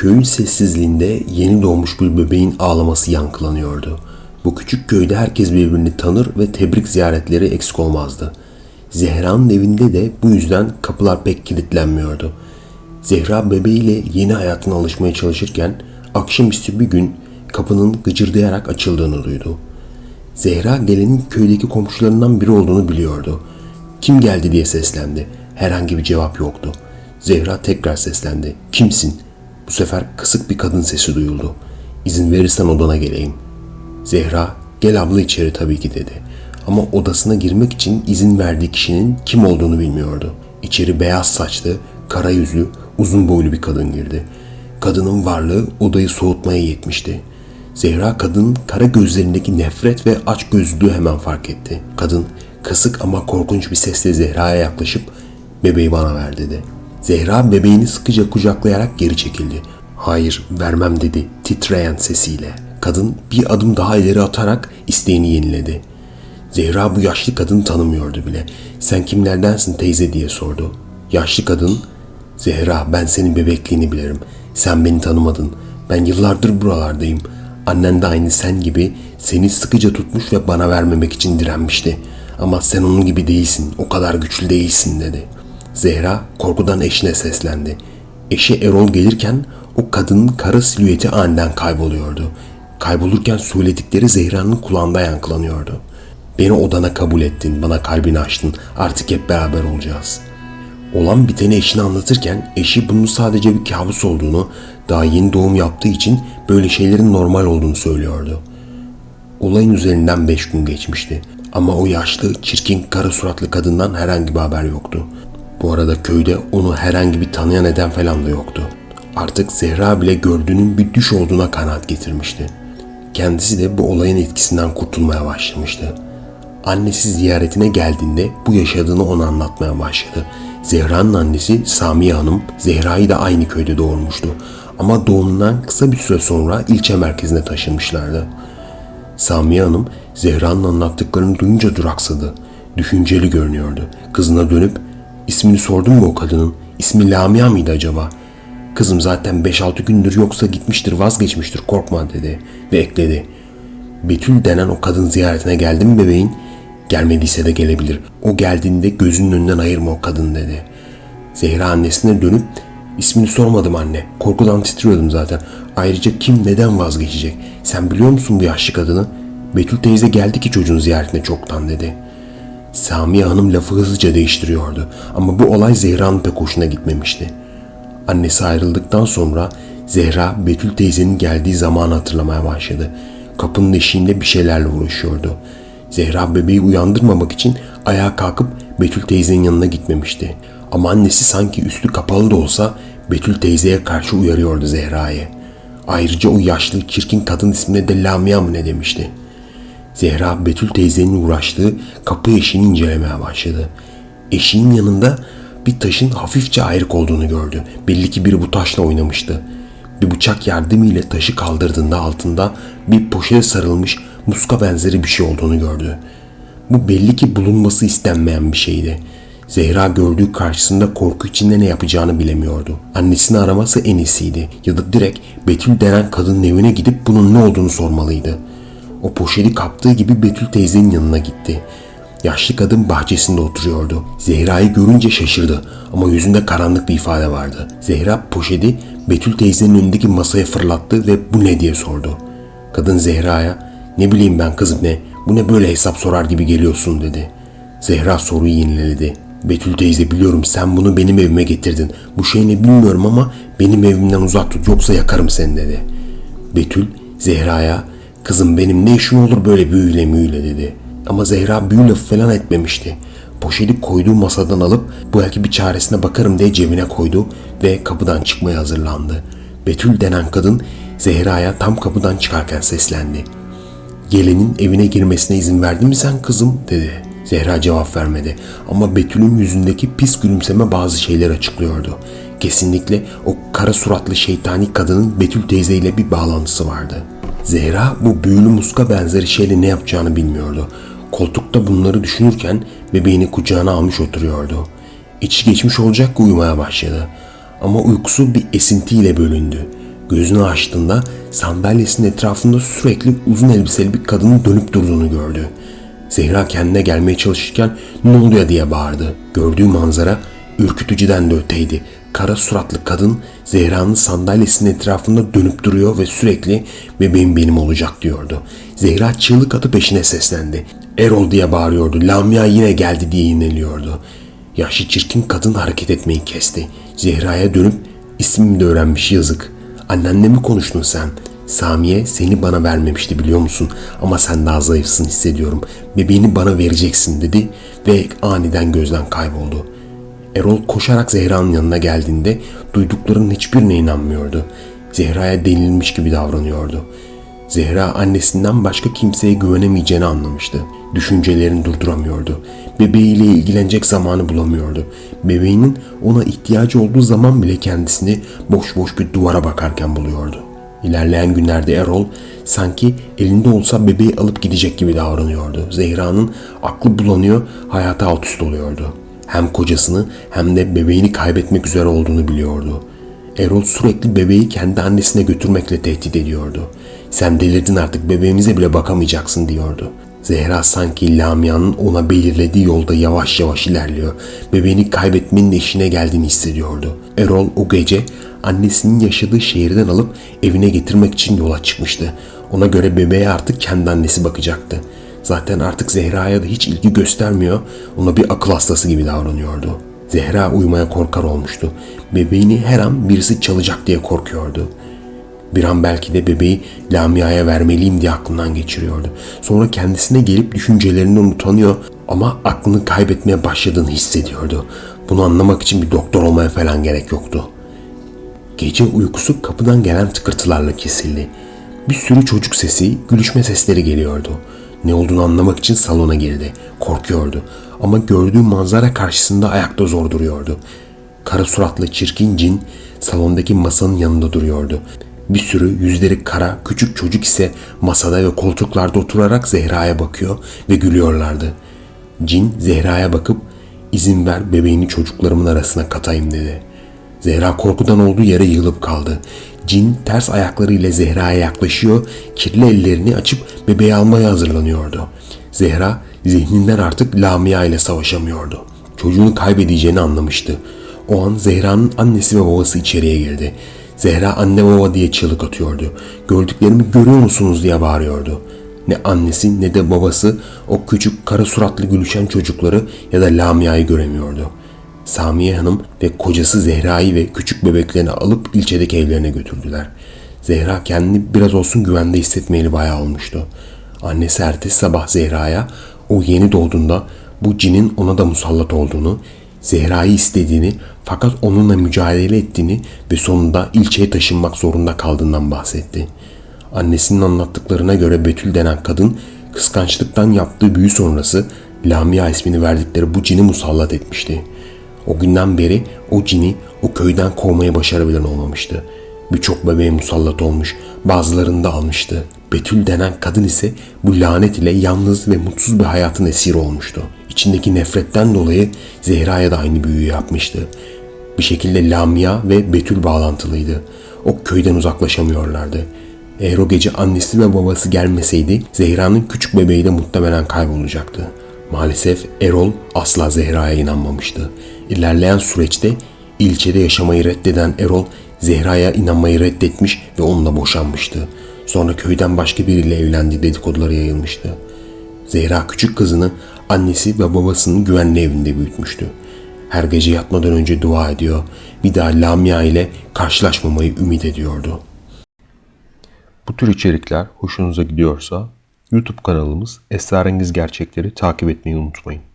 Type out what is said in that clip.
Köyün sessizliğinde yeni doğmuş bir bebeğin ağlaması yankılanıyordu. Bu küçük köyde herkes birbirini tanır ve tebrik ziyaretleri eksik olmazdı. Zehra'nın evinde de bu yüzden kapılar pek kilitlenmiyordu. Zehra bebeğiyle yeni hayatına alışmaya çalışırken akşamüstü bir gün kapının gıcırdayarak açıldığını duydu. Zehra gelenin köydeki komşularından biri olduğunu biliyordu. Kim geldi diye seslendi. Herhangi bir cevap yoktu. Zehra tekrar seslendi. Kimsin? Bu sefer kısık bir kadın sesi duyuldu. İzin verirsen odana geleyim. Zehra, gel abla içeri tabii ki dedi. Ama odasına girmek için izin verdiği kişinin kim olduğunu bilmiyordu. İçeri beyaz saçlı, kara yüzlü, uzun boylu bir kadın girdi. Kadının varlığı odayı soğutmaya yetmişti. Zehra kadının kara gözlerindeki nefret ve aç gözlülüğü hemen fark etti. Kadın kısık ama korkunç bir sesle Zehra'ya yaklaşıp bebeği bana ver dedi. Zehra bebeğini sıkıca kucaklayarak geri çekildi. Hayır vermem dedi titreyen sesiyle. Kadın bir adım daha ileri atarak isteğini yeniledi. Zehra bu yaşlı kadını tanımıyordu bile. Sen kimlerdensin teyze diye sordu. Yaşlı kadın, Zehra ben senin bebekliğini bilirim. Sen beni tanımadın. Ben yıllardır buralardayım. Annen de aynı sen gibi seni sıkıca tutmuş ve bana vermemek için direnmişti. Ama sen onun gibi değilsin, o kadar güçlü değilsin dedi. Zehra korkudan eşine seslendi. Eşi Erol gelirken o kadının kara silüeti aniden kayboluyordu. Kaybolurken söyledikleri Zehra'nın kulağında yankılanıyordu. Beni odana kabul ettin, bana kalbini açtın. Artık hep beraber olacağız. Olan biteni eşine anlatırken eşi bunun sadece bir kabus olduğunu, daha yeni doğum yaptığı için böyle şeylerin normal olduğunu söylüyordu. Olayın üzerinden beş gün geçmişti. Ama o yaşlı, çirkin, kara suratlı kadından herhangi bir haber yoktu. Bu arada köyde onu herhangi bir tanıyan eden falan da yoktu. Artık Zehra bile gördüğünün bir düş olduğuna kanaat getirmişti. Kendisi de bu olayın etkisinden kurtulmaya başlamıştı. Annesi ziyaretine geldiğinde bu yaşadığını ona anlatmaya başladı. Zehra'nın annesi Samiye Hanım, Zehra'yı da aynı köyde doğurmuştu. Ama doğumundan kısa bir süre sonra ilçe merkezine taşınmışlardı. Samiye Hanım, Zehra'nın anlattıklarını duyunca duraksadı. Düşünceli görünüyordu. Kızına dönüp, ismini sordun mu o kadının? İsmi Lamia mıydı acaba? Kızım zaten 5-6 gündür yoksa gitmiştir vazgeçmiştir korkma dedi ve ekledi. Betül denen o kadın ziyaretine geldi mi bebeğin? Gelmediyse de gelebilir. O geldiğinde gözünün önünden ayırma o kadın dedi. Zehra annesine dönüp ismini sormadım anne. Korkudan titriyordum zaten. Ayrıca kim neden vazgeçecek? Sen biliyor musun bu yaşlı kadını? Betül teyze geldi ki çocuğun ziyaretine çoktan dedi. Samiye Hanım lafı hızlıca değiştiriyordu ama bu olay Zehra'nın pek hoşuna gitmemişti. Annesi ayrıldıktan sonra Zehra Betül teyzenin geldiği zamanı hatırlamaya başladı. Kapının eşiğinde bir şeylerle uğraşıyordu. Zehra bebeği uyandırmamak için ayağa kalkıp Betül teyzenin yanına gitmemişti. Ama annesi sanki üstü kapalı da olsa Betül teyzeye karşı uyarıyordu Zehra'yı. Ayrıca o yaşlı çirkin kadın ismine de Lamia mı ne demişti. Zehra Betül teyzenin uğraştığı kapı eşiğini incelemeye başladı. Eşiğin yanında bir taşın hafifçe ayrık olduğunu gördü. Belli ki biri bu taşla oynamıştı. Bir bıçak yardımıyla taşı kaldırdığında altında bir poşete sarılmış muska benzeri bir şey olduğunu gördü. Bu belli ki bulunması istenmeyen bir şeydi. Zehra gördüğü karşısında korku içinde ne yapacağını bilemiyordu. Annesini araması en iyisiydi ya da direkt Betül denen kadının evine gidip bunun ne olduğunu sormalıydı. O poşeti kaptığı gibi Betül teyzenin yanına gitti. Yaşlı kadın bahçesinde oturuyordu. Zehra'yı görünce şaşırdı ama yüzünde karanlık bir ifade vardı. Zehra poşeti Betül teyzenin önündeki masaya fırlattı ve bu ne diye sordu. Kadın Zehra'ya ne bileyim ben kızım ne bu ne böyle hesap sorar gibi geliyorsun dedi. Zehra soruyu yeniledi. Betül teyze biliyorum sen bunu benim evime getirdin. Bu şey ne bilmiyorum ama benim evimden uzak tut yoksa yakarım seni dedi. Betül Zehra'ya kızım benim ne işim olur böyle büyüyle müyle dedi. Ama Zehra büyü falan etmemişti. Poşeti koyduğu masadan alıp bu belki bir çaresine bakarım diye cebine koydu ve kapıdan çıkmaya hazırlandı. Betül denen kadın Zehra'ya tam kapıdan çıkarken seslendi. Gelenin evine girmesine izin verdin mi sen kızım dedi. Zehra cevap vermedi ama Betül'ün yüzündeki pis gülümseme bazı şeyler açıklıyordu. Kesinlikle o kara suratlı şeytani kadının Betül teyzeyle bir bağlantısı vardı. Zehra bu büyülü muska benzeri şeyle ne yapacağını bilmiyordu. Koltukta bunları düşünürken bebeğini kucağına almış oturuyordu. İçi geçmiş olacak ki uyumaya başladı. Ama uykusu bir esintiyle bölündü. Gözünü açtığında sandalyesinin etrafında sürekli uzun elbiseli bir kadının dönüp durduğunu gördü. Zehra kendine gelmeye çalışırken ne oluyor diye bağırdı. Gördüğü manzara ürkütücüden de öteydi. Kara suratlı kadın Zehra'nın sandalyesinin etrafında dönüp duruyor ve sürekli bebeğim benim olacak diyordu. Zehra çığlık atıp eşine seslendi. Erol diye bağırıyordu. Lamia yine geldi diye ineliyordu. Yaşlı çirkin kadın hareket etmeyi kesti. Zehra'ya dönüp ismimi de öğrenmiş yazık. Annenle mi konuştun sen? Samiye seni bana vermemişti biliyor musun? Ama sen daha zayıfsın hissediyorum. Bebeğini bana vereceksin dedi ve aniden gözden kayboldu. Erol koşarak Zehra'nın yanına geldiğinde duyduklarının hiçbirine inanmıyordu. Zehra'ya denilmiş gibi davranıyordu. Zehra annesinden başka kimseye güvenemeyeceğini anlamıştı. Düşüncelerini durduramıyordu. Bebeğiyle ilgilenecek zamanı bulamıyordu. Bebeğinin ona ihtiyacı olduğu zaman bile kendisini boş boş bir duvara bakarken buluyordu. İlerleyen günlerde Erol sanki elinde olsa bebeği alıp gidecek gibi davranıyordu. Zehra'nın aklı bulanıyor, hayatı alt üst oluyordu. Hem kocasını hem de bebeğini kaybetmek üzere olduğunu biliyordu. Erol sürekli bebeği kendi annesine götürmekle tehdit ediyordu. Sen delirdin artık bebeğimize bile bakamayacaksın diyordu. Zehra sanki Lamia'nın ona belirlediği yolda yavaş yavaş ilerliyor. Bebeğini kaybetmenin eşine geldiğini hissediyordu. Erol o gece annesinin yaşadığı şehirden alıp evine getirmek için yola çıkmıştı. Ona göre bebeğe artık kendi annesi bakacaktı. Zaten artık Zehra'ya da hiç ilgi göstermiyor, ona bir akıl hastası gibi davranıyordu. Zehra uyumaya korkar olmuştu. Bebeğini her an birisi çalacak diye korkuyordu. Bir an belki de bebeği Lamia'ya vermeliyim diye aklından geçiriyordu. Sonra kendisine gelip düşüncelerinden utanıyor ama aklını kaybetmeye başladığını hissediyordu. Bunu anlamak için bir doktor olmaya falan gerek yoktu. Gece uykusu kapıdan gelen tıkırtılarla kesildi. Bir sürü çocuk sesi, gülüşme sesleri geliyordu. Ne olduğunu anlamak için salona girdi. Korkuyordu ama gördüğü manzara karşısında ayakta zor duruyordu. Kara suratlı çirkin cin salondaki masanın yanında duruyordu. Bir sürü yüzleri kara küçük çocuk ise masada ve koltuklarda oturarak Zehra'ya bakıyor ve gülüyorlardı. Cin Zehra'ya bakıp izin ver bebeğini çocuklarımın arasına katayım dedi. Zehra korkudan olduğu yere yığılıp kaldı. Cin ters ayaklarıyla Zehra'ya yaklaşıyor, kirli ellerini açıp bebeği almaya hazırlanıyordu. Zehra zihninden artık Lamia ile savaşamıyordu. Çocuğunu kaybedeceğini anlamıştı. O an Zehra'nın annesi ve babası içeriye girdi. Zehra anne baba diye çığlık atıyordu. Gördüklerimi görüyor musunuz diye bağırıyordu. Ne annesi ne de babası o küçük kara suratlı gülüşen çocukları ya da Lamia'yı göremiyordu. Samiye Hanım ve kocası Zehra'yı ve küçük bebeklerini alıp ilçedeki evlerine götürdüler. Zehra kendini biraz olsun güvende hissetmeyeli bayağı olmuştu. Annesi ertesi sabah Zehra'ya o yeni doğduğunda bu cinin ona da musallat olduğunu, Zehra'yı istediğini fakat onunla mücadele ettiğini ve sonunda ilçeye taşınmak zorunda kaldığından bahsetti. Annesinin anlattıklarına göre Betül denen kadın kıskançlıktan yaptığı büyü sonrası Lamia ismini verdikleri bu cini musallat etmişti. O günden beri o cini o köyden kovmayı başarabilen olmamıştı. Birçok bebeğe musallat olmuş, bazılarını da almıştı. Betül denen kadın ise bu lanet ile yalnız ve mutsuz bir hayatın esiri olmuştu. İçindeki nefretten dolayı Zehra'ya da aynı büyüyü yapmıştı. Bir şekilde Lamia ve Betül bağlantılıydı. O köyden uzaklaşamıyorlardı. Eğer o gece annesi ve babası gelmeseydi Zehra'nın küçük bebeği de muhtemelen kaybolacaktı. Maalesef Erol asla Zehra'ya inanmamıştı. İlerleyen süreçte ilçede yaşamayı reddeden Erol Zehra'ya inanmayı reddetmiş ve onunla boşanmıştı. Sonra köyden başka biriyle evlendiği dedikoduları yayılmıştı. Zehra küçük kızını annesi ve babasının güvenli evinde büyütmüştü. Her gece yatmadan önce dua ediyor, bir daha Lamia ile karşılaşmamayı ümit ediyordu. Bu tür içerikler hoşunuza gidiyorsa YouTube kanalımız Esrarengiz Gerçekleri takip etmeyi unutmayın.